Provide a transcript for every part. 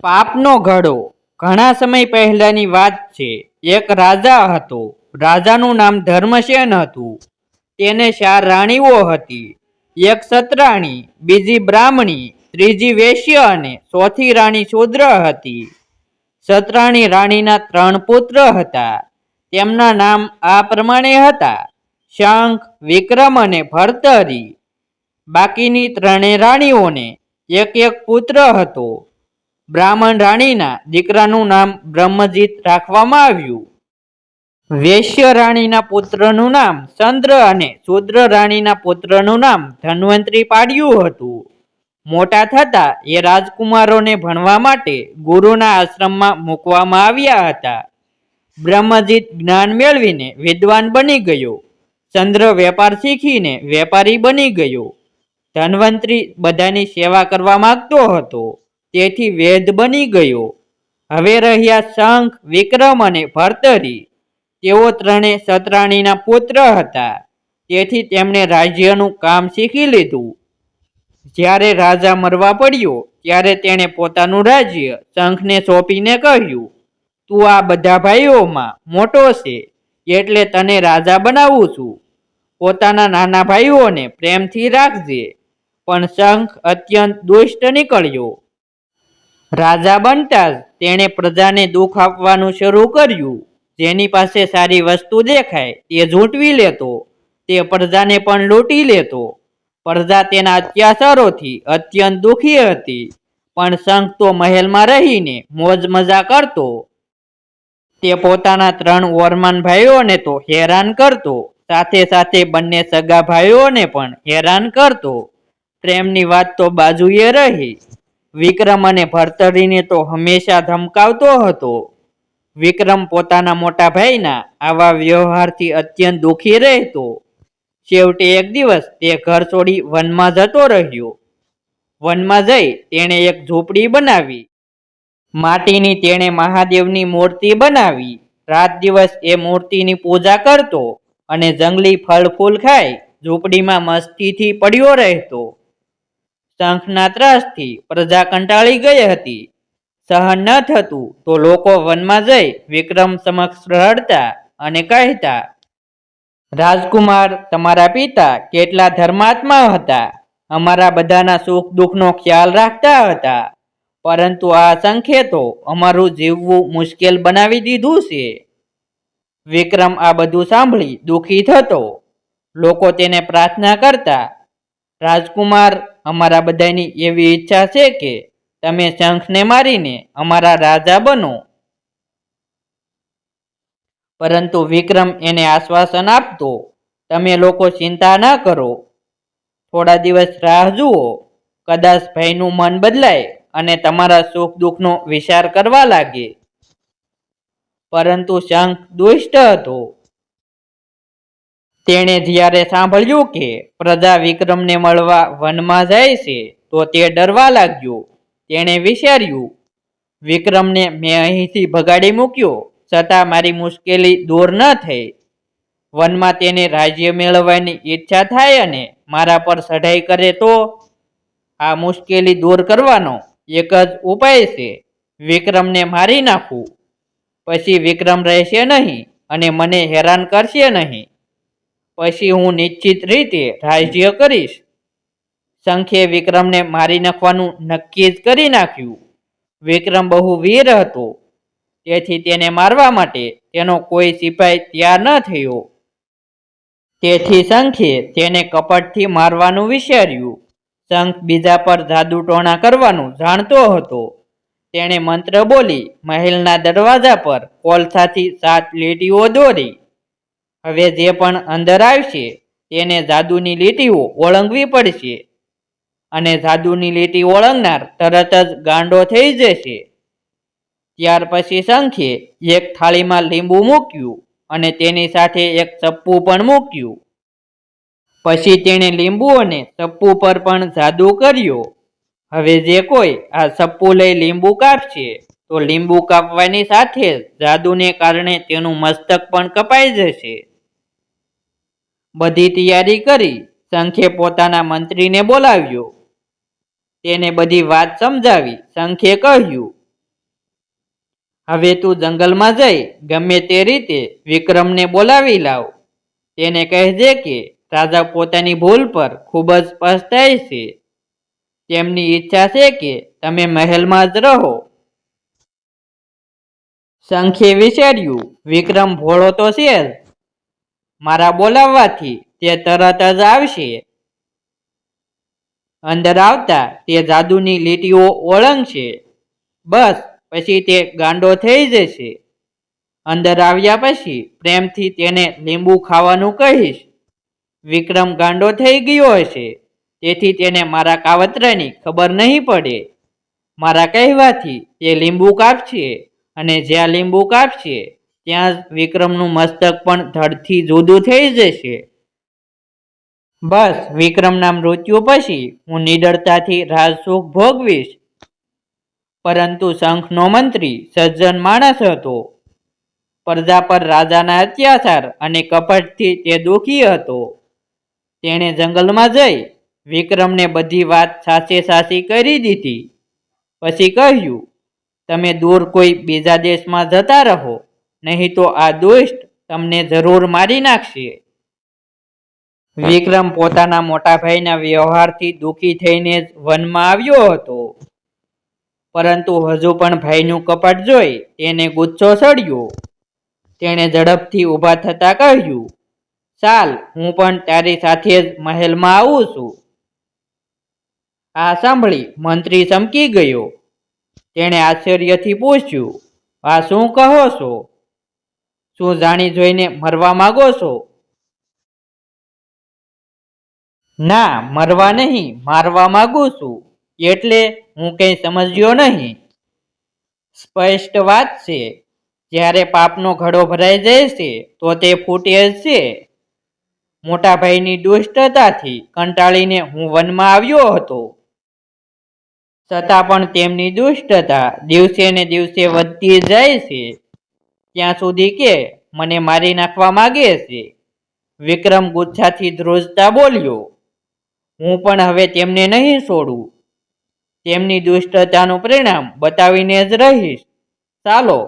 પાપનો ઘડો. ઘણા સમય પહેલાની વાત છે. એક રાજા હતો. રાજાનું નામ ધર્મસેન હતું. તેને ચાર રાણીઓ હતી. એક સતરાણી, બીજી બ્રાહ્મણી, ત્રીજી વેશ્ય અને ચોથી રાણી શૂદ્ર હતી. સતરાણી રાણીના ત્રણ પુત્ર હતા. તેમના નામ આ પ્રમાણે હતા. શંખ, વિક્રમ અને ભરતરી. બાકીની ત્રણેય રાણીઓને એક એક પુત્ર હતો. બ્રાહ્મણ રાણીના દીકરાનું નામ બ્રહ્મજીત રાખવામાં આવ્યું. વૈશ્ય રાણીના પુત્રનું નામ ચંદ્ર અને શૂદ્ર રાણીના પુત્રનું નામ ધન્વંતરી પાડ્યું હતું. મોટા થતા એ રાજકુમારોને ભણવા માટે ગુરુના આશ્રમમાં મૂકવામાં આવ્યા હતા. બ્રહ્મજીત જ્ઞાન મેળવીને વિદ્વાન બની ગયો. ચંદ્ર વેપાર શીખીને વેપારી બની ગયો. ધન્વંતરી બધાની સેવા કરવા માગતો હતો. તેથી વેદ બની ગયો. હવે રહ્યા શંખ, વિક્રમ અને ભરતરી. તેઓ ત્રણે સતરાણીના પુત્ર હતા. તેથી તેમણે રાજ્યનું કામ શીખી લીધું. જ્યારે રાજા મરવા પડ્યો, ત્યારે તેણે પોતાનું રાજ્ય શંખને સોંપીને કહ્યું, તું આ બધા ભાઈઓમાં મોટો છે, એટલે તને રાજા બનાવું છું. પોતાના નાના ભાઈઓને પ્રેમથી રાખજે. પણ શંખ અત્યંત દુષ્ટ નીકળ્યો. રાજા બનતા તેણે પ્રજાને દુઃખ આપવાનું શરૂ કર્યું. જેની પાસે સારી વસ્તુ દેખાય તે ઝૂંટવી લેતો, તે પ્રજાને પણ લૂંટી લેતો. પ્રજા તેના અત્યાચારોથી અત્યંત દુઃખી હતી, પણ શંખ તો મહેલમાં રહીને મોજ મજા કરતો. તે પોતાના ત્રણ ઓરમાન ભાઈઓને તો હેરાન કરતો, સાથે સાથે બંને સગા ભાઈઓને પણ હેરાન કરતો. પ્રેમની વાત તો બાજુએ રહી. વિક્રમ અને ભરતરીને તો હંમેશા ધમકાવતો હતો. વિક્રમ પોતાના મોટા ભાઈના આવા વ્યવહારથી અત્યંત દુઃખી રહેતો. છેવટે એક દિવસ તે ઘર છોડી વનમાં જતો રહ્યો. વનમાં જઈ તેણે એક ઝૂંપડી બનાવી. માટીની તેણે મહાદેવની મૂર્તિ બનાવી. રાત દિવસ એ મૂર્તિની પૂજા કરતો અને જંગલી ફળ ફૂલ ખાઈ ઝૂંપડીમાં મસ્તીથી પડ્યો રહેતો. શંખના ત્રાસથી પ્રજા કંટાળી ગઈ હતી. સહન ન થતું તો લોકો વનમાં જઈ વિક્રમ સમક્ષ રડતા અને કહેતા, રાજકુમાર, તમારા પિતા કેટલા ધર્માત્મા હતા. અમારા બધાના સુખ દુઃખનો ખ્યાલ રાખતા હતા. પરંતુ આ સંખેતો અમારું જીવવું મુશ્કેલ બનાવી દીધું છે. વિક્રમ આ બધું સાંભળી દુઃખી થતો. લોકો તેને પ્રાર્થના કરતા, રાજકુમાર અમારા બધાની એવી ઈચ્છા છે કે તમે શંખને મારીને અમારા રાજા બનો. પરંતુ વિક્રમ એને આશ્વાસન આપતો, તમે લોકો ચિંતા ના કરો. થોડા દિવસ રાહ જુઓ. કદાચ ભાઈનું મન બદલાય અને તમારા સુખ દુઃખનો વિચાર કરવા લાગે. પરંતુ શંખ દુષ્ટ હતો. તેણે જ્યારે સાંભળ્યું કે પ્રજા વિક્રમને મળવા વનમાં જાય છે, તો તે ડરવા લાગ્યો. તેણે વિચાર્યું, વિક્રમને મેં અહીંથી ભગાડી મૂક્યો, છતાં મારી મુશ્કેલી દૂર ન થઈ. વનમાં તેને રાજ્ય મેળવવાની ઈચ્છા થાય અને મારા પર ચઢાઈ કરે તો આ મુશ્કેલી દૂર કરવાનો એક જ ઉપાય છે. વિક્રમને મારી નાખવું પછી વિક્રમ રહેશે નહીં અને મને હેરાન કરશે નહીં. પછી હું નિશ્ચિત રીતે રાજ્ય કરીશ. શંખે વિક્રમને મારી નાખવાનું નક્કી જ કરી નાખ્યું. વિક્રમ બહુ વીર હતો. તેથી તેને મારવા માટે તેનો કોઈ સિપાઈ તૈયાર ન થયો. તેથી શંખે તેને કપટથી મારવાનું વિચાર્યું. શંખ બીજા પર જાદુ ટોણા કરવાનું જાણતો હતો. તેણે મંત્ર બોલી, મહેલના દરવાજા પર કોલસાથી સાત લીટીઓ દોરી. હવે જે પણ અંદર આવશે તેને જાદુની લીટીઓ ઓળંગવી પડશે. અને જાદુની લીટી ઓળંગનાર તરત જ ગાંડો થઈ જશે. ત્યાર પછી શંખે એક થાળીમાં લીંબુ મૂક્યું અને તેની સાથે એક ચપ્પુ પણ મૂક્યું. પછી તેણે લીંબુ અને ચપ્પુ પર પણ જાદુ કર્યો. હવે જે કોઈ આ ચપ્પુ લઈ લીંબુ કાપશે, તો લીંબુ કાપવાની સાથે જાદુને કારણે તેનું મસ્તક પણ કપાઈ જશે. બધી તૈયારી કરી શંખે પોતાના મંત્રીને બોલાવ્યો. તેને બધી વાત સમજાવી શંખે કહ્યું, હવે તું જંગલમાં જઈ, ગમે તે રીતે વિક્રમને બોલાવી લાવ. તેને કહેજે કે રાજા પોતાની ભૂલ પર ખૂબ જ પસ્તાય છે. તેમની ઈચ્છા છે કે તમે મહેલમાં જ રહો. શંખે વિચાર્યું, વિક્રમ ભોળો તો છે મારા બોલાવવાથી તે તરત જ આવશે. અંદર આવતા તે જાદુની લીટીઓ ઓળંગશે. બસ, પછી તે ગાંડો થઈ જશે. અંદર આવ્યા પછી પ્રેમથી તેને લીંબુ ખાવાનું કહીશ. વિક્રમ ગાંડો થઈ ગયો હશે. તેથી તેને મારા કાવતરાની ખબર નહીં પડે. મારા કહેવાથી તે લીંબુ કાપશે અને જ્યાં લીંબુ કાપશે ત્યાં વિક્રમનું મસ્તક પણ ધડથી જુદું થઈ જશે. બસ, વિક્રમના મૃત્યુ પછી હું નિડરતાથી રાજસુખ ભોગવીશ. પરંતુ શંખનો મંત્રી, સજ્જન માણસ હતો. પ્રજા પર રાજાના અત્યાચાર અને કપટથી તે દુઃખી હતો. તેણે જંગલમાં જઈ વિક્રમને બધી વાત સાચે સાચી કરી દીધી. પછી કહ્યું, તમે દૂર કોઈ બીજા દેશમાં જતા રહો. નહીં તો આ દુષ્ટ તમને જરૂર મારી નાખશે. વિક્રમ પોતાના મોટા ભાઈના વ્યવહારથી દુઃખી થઈને જ વનમાં આવ્યો હતો. પરંતુ હજુ પણ ભાઈનું કપટ જોઈ તેને ગુસ્સો સડ્યો. તેણે ઝડપથી ઊભા થતાં કહ્યું, ચાલ, હું પણ તારી સાથે જ મહેલમાં આવું છું. આ સાંભળી મંત્રી ચમકી ગયો. તેણે આશ્ચર્યથી પૂછ્યું, આ શું કહો છો? શું જાણી જોઈને મરવા માંગો છો? ના, મરવા નહીં, મારવા માંગુ છું. એટલે હું કંઈ સમજ્યો નહીં. સ્પષ્ટ વાત છે, જ્યારે પાપનો ઘડો ભરાઈ જાય છે, તો તે ફૂટે છે. મોટા ભાઈની દુષ્ટતાથી કંટાળીને હું વનમાં આવ્યો હતો. છતાં પણ તેમની દુષ્ટતા દિવસે ને દિવસે વધતી જાય છે. ત્યાં સુધી કે મને મારી નાખવા માગે છે. વિક્રમ ગુચ્છાથી ધ્રુજતા બોલ્યો, હું પણ હવે તેમને નહીં છોડું. તેમની દુષ્ટતાનું પરિણામ બતાવીને જ રહીશ. ચાલો.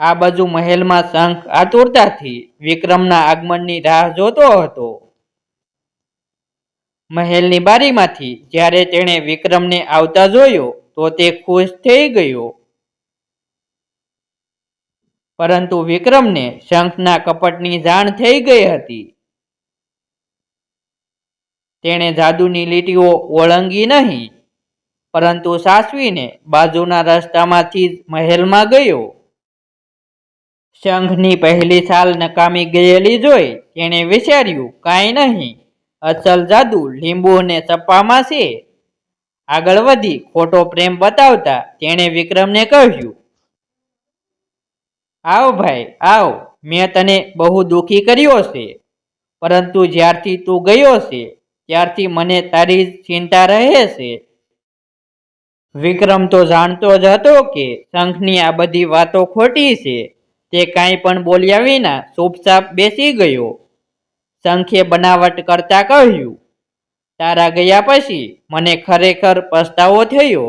આ બાજુ મહેલમાં શંખ આતુરતાથી વિક્રમના આગમનની રાહ જોતો હતો. મહેલની બારીમાંથી જ્યારે તેણે વિક્રમને આવતા જોયો, તો તે ખુશ થઈ ગયો. પરંતુ વિક્રમને શંખના કપટની જાણ થઈ ગઈ હતી. તેણે જાદુની લીટીઓ ઓળંગી નહીં, પરંતુ સાસવીને બાજુના રસ્તામાંથી જ મહેલમાં ગયો. શંખની પહેલી સાલ નકામી ગયેલી જોઈ તેણે વિચાર્યું, કાંઈ નહીં, અસલ જાદુ લીંબુ અને ચપ્પામાં છે. આગળ વધી ખોટો પ્રેમ બતાવતા તેણે વિક્રમને કહ્યું આવ ભાઈ, આવ. મેં તને બહુ દુઃખી કર્યો છે. પરંતુ જ્યારથી તું ગયો છે, ત્યારથી મને તારી ચિંતા રહે છે. વિક્રમ તો જાણતો જ હતો કે શંખની આ બધી વાતો ખોટી છે. તે કાંઈ પણ બોલ્યા વિના ચૂપચાપ બેસી ગયો. શંખે બનાવટ કરતા કહ્યું, તારા ગયા પછી મને ખરેખર પસ્તાવો થયો.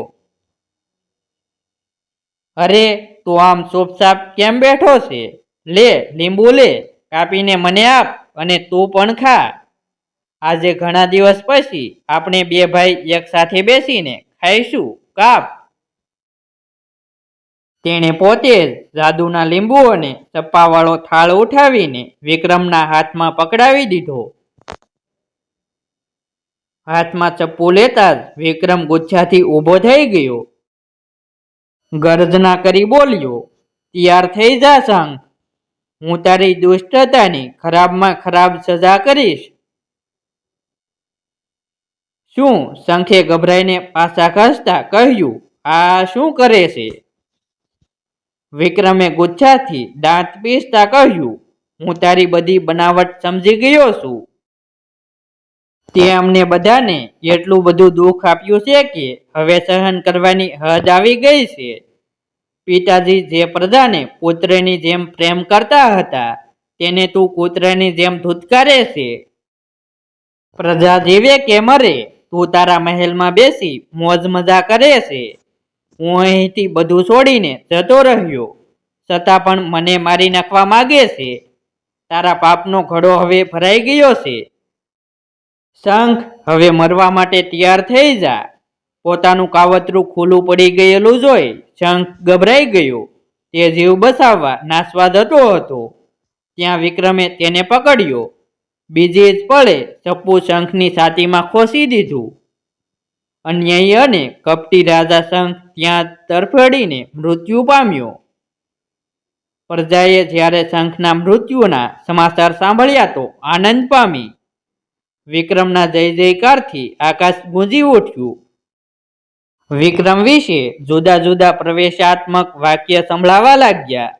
અરે, તું આમ ચૂપચાપ કેમ બેઠો છે? લે, લીંબુ લે, કાપીને મને આપ અને તું પણ ખા. આજે ઘણા દિવસ પછી આપણે બે ભાઈ એક સાથે બેસીને ખાઈશું, કાપ. તેણે પોતે જાદુના લીંબુઓને ચપ્પાવાળો થાળ ઉઠાવીને વિક્રમના હાથમાં પકડાવી દીધો. હાથમાં ચપ્પુ લેતા જ વિક્રમ ગુચ્છાથી ઊભો થઈ ગયો. ગર્જના કરી બોલ્યો, તૈયાર થઈ જા શંખ હું તારી દુષ્ટતાની ખરાબમાં ખરાબ સજા કરીશ. શું શંખે ગભરાઈને પાછા ખસતા કહ્યું, આ શું કરે છે? વિક્રમે ગુચ્છાથી દાંત પીસતા કહ્યું, હું તારી બધી બનાવટ સમજી ગયો છું. તે અમને બધાને એટલું બધું દુઃખ આપ્યું છે કે હવે સહન કરવાની હદ આવી ગઈ છે. પિતાજી જે પ્રજાને પુત્રની જેમ પ્રેમ કરતા હતા, તેને તું કૂતરાની જેમ ધૂતકારે છે. પ્રજા જીવે કે મરે, તું તારા મહેલમાં બેસી મોજ મજા કરે છે. હું અહીંથી બધું છોડીને જતો રહ્યો, છતાં પણ મને મારી નાખવા માગે છે. તારા પાપનો ઘડો હવે ભરાઈ ગયો છે. શંખ હવે મરવા માટે તૈયાર થઈ જા. પોતાનું કાવતરું ખુલ્લું પડી ગયેલું જોઈ શંખ ગભરાઈ ગયો. તે જીવ બચાવવા નાસવા જતો હતો. ત્યાં વિક્રમે તેને પકડ્યો. બીજી જ પળે ચપ્પુ શંખની છાતીમાં ખોસી દીધું. અન્યાયી અને કપટી રાજા શંખ ત્યાં તરફડીને મૃત્યુ પામ્યો. પ્રજાએ જ્યારે શંખના મૃત્યુના સમાચાર સાંભળ્યા તો આનંદ પામી. વિક્રમના જય જયકારથી આકાશ ગુંજી ઉઠ્યું. વિક્રમ વિશે જુદા જુદા પ્રવેશાત્મક વાક્ય સંભળાવા લાગ્યા.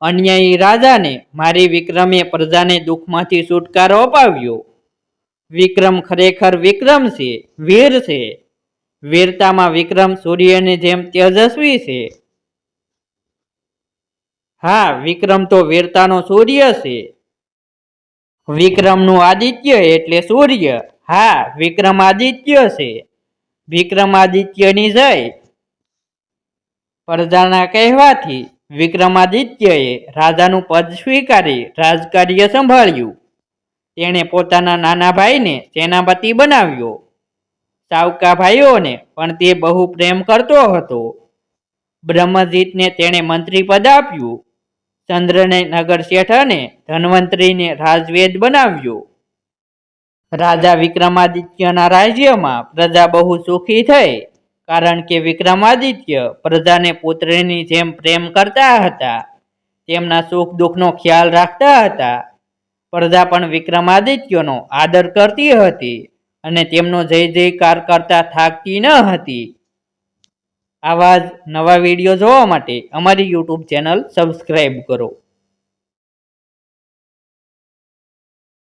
અન્યાયી રાજાને મારી વિક્રમે પ્રજાને દુઃખમાંથી છુટકારો અપાવ્યો. વિક્રમ ખરેખર વિક્રમ છે, વીર છે. વીરતામાં વિક્રમ સૂર્યની જેમ તેજસ્વી છે. હા, વિક્રમ તો વીરતાનો સૂર્ય છે. વિક્રમનું આદિત્ય એટલે સૂર્ય. હા વિક્રમાદિત્ય છે. વિક્રમાદિત્યની જય. પ્રજાના કહેવાથી વિક્રમાદિત્યએ રાજાનું પદ સ્વીકારી રાજકાર્ય સંભાળ્યું. તેણે પોતાના નાના ભાઈને સેનાપતિ બનાવ્યો. સાવકા ભાઈઓને પણ તે બહુ પ્રેમ કરતો હતો. બ્રહ્મજીતને તેણે મંત્રી પદ આપ્યું. ચંદ્રને નગર શેઠ અને ધન્વંતરીને રાજવેદ બનાવ્યો. રાજા વિક્રમાદિત્યના રાજ્યમાં પ્રજા બહુ સુખી થઈ, કારણ કે વિક્રમાદિત્ય પ્રજાને પુત્રની જેમ પ્રેમ કરતા હતા, તેમના સુખ દુઃખનો ખ્યાલ રાખતા હતા. પ્રજા પણ વિક્રમાદિત્યનો આદર કરતી હતી અને તેમનો જય જયકાર કરતા થાકતી ન હતી. આવા જ નવા વીડિયો જોવા માટે અમારી યુટ્યુબ ચેનલ સબસ્ક્રાઈબ કરો.